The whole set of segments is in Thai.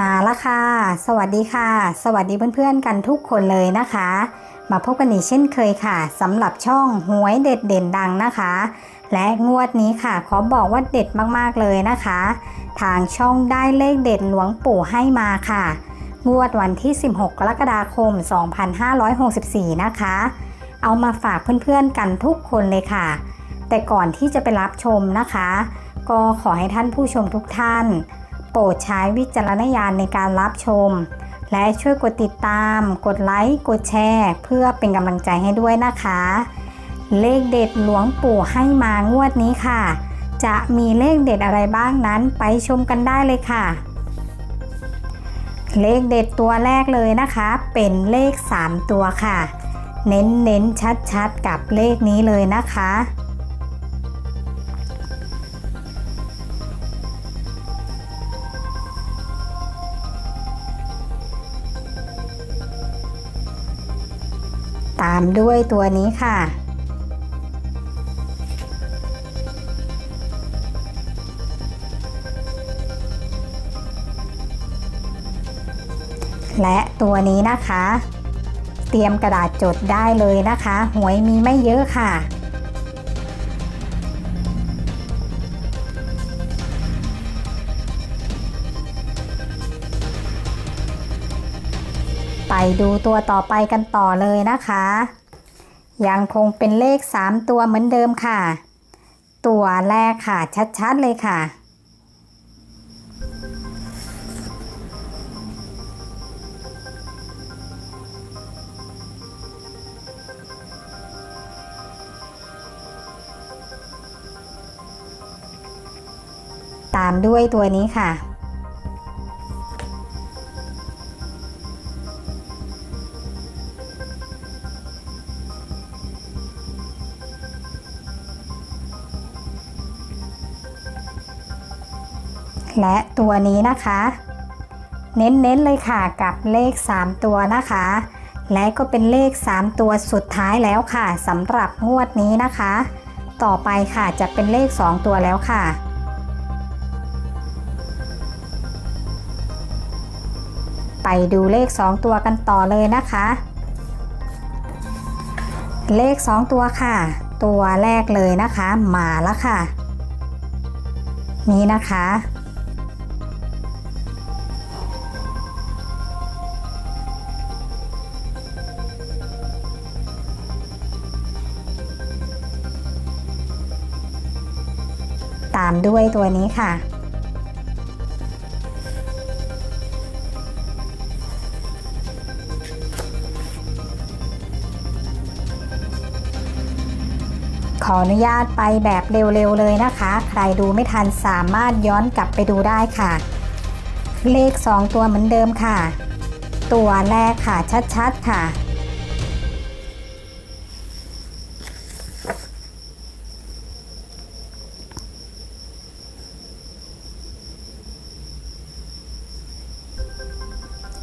มาละค่ะ สวัสดีค่ะ สวัสดีเพื่อนๆกันทุกคนเลยนะคะ มาพบกันอีกเช่นเคยค่ะสำหรับช่องหวยเด็ดเด่นดังนะคะ และงวดนี้ค่ะขอบอกว่าเด็ดมากๆเลยนะคะ ทางช่องได้เลขเด็ดหลวงปู่ให้มาค่ะ งวดวันที่ 16 กรกฎาคม 2564 นะคะ เอามาฝากเพื่อนๆกันทุกคนเลยค่ะ แต่ก่อนที่จะไปรับชมนะคะ ก็ขอให้ท่านผู้ชมทุกท่าน โปรดใช้วิจารณญาณในการรับชม และช่วยกดติดตาม กดไลค์ กดแชร์ เพื่อเป็นกำลังใจให้ด้วยนะคะ เลขเด็ดหลวงปู่ให้มางวดนี้ค่ะ จะมีเลขเด็ดอะไรบ้างนั้นไปชมกันได้เลยค่ะ เลขเด็ดตัวแรกเลยนะคะ เป็นเลข 3 ตัวค่ะ เน้นเน้นชัดชัดๆ กับเลขนี้เลยนะคะ ตามด้วยตัวนี้ค่ะ และตัวนี้นะคะ เตรียมกระดาษจดได้เลยนะคะ หวยมีไม่เยอะค่ะ ไปดูตัวต่อไปกันต่อเลยนะคะ ยังคงเป็นเลข 3 ตัวเหมือนเดิมค่ะ ตัวแรกค่ะ ชัดๆเลยค่ะ ตามด้วยตัวนี้ค่ะ และตัวนี้นะคะ เน้นๆเลยค่ะกับเลข 3 ตัวนะคะ และก็เป็นเลข 3 ตัวสุดท้ายแล้วค่ะสำหรับงวดนี้นะคะ ต่อไปค่ะจะเป็นเลข 2 ตัวแล้วค่ะไปดูเลข 2 ตัวกันต่อเลยนะคะ เลข 2 ตัวค่ะ ตัวแรกเลยนะคะ มาแล้วค่ะ นี้นะคะ ตามด้วยตัวนี้ค่ะ ขออนุญาตไปแบบเร็วๆเลยนะคะ ใครดูไม่ทันสามารถย้อนกลับไปดูได้ค่ะ เลข 2 ตัวเหมือนเดิมค่ะ ตัวแรกค่ะชัดๆค่ะ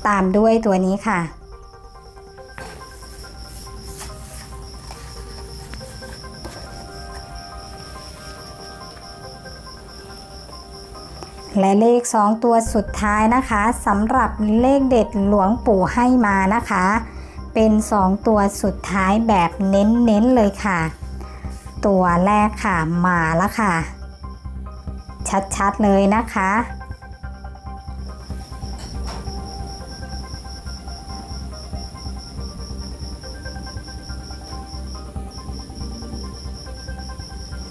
ตามด้วยตัวนี้ค่ะ และเลข 2 ตัวสุดท้ายนะคะสำหรับเลขเด็ดหลวงปู่ให้มานะคะ เป็น 2 ตัวสุดท้ายแบบเน้นๆเลยค่ะ ตัวแรกค่ะมาแล้วค่ะ ชัดๆเลยนะคะ